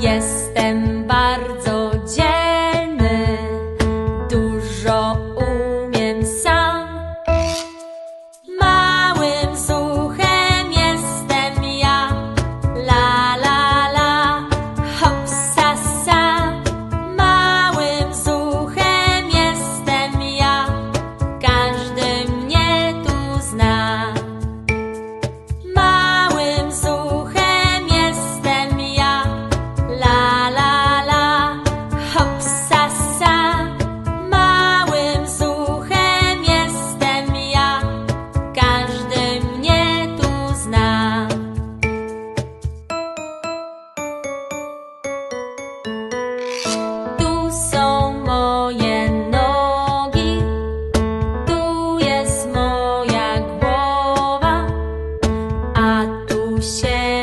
Jestem bardzo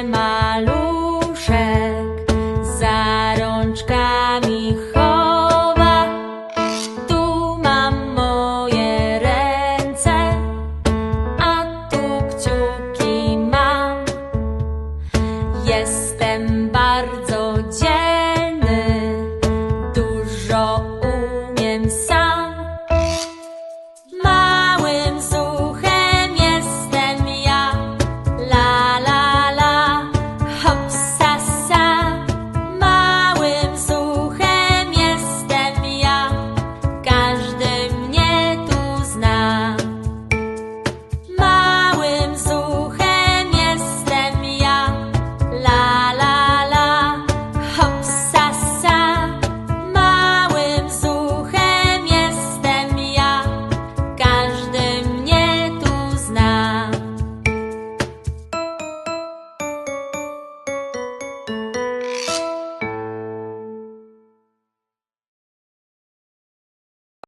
maluszek za rączkami chowa. Tu mam moje ręce, a tu kciuki mam. Jest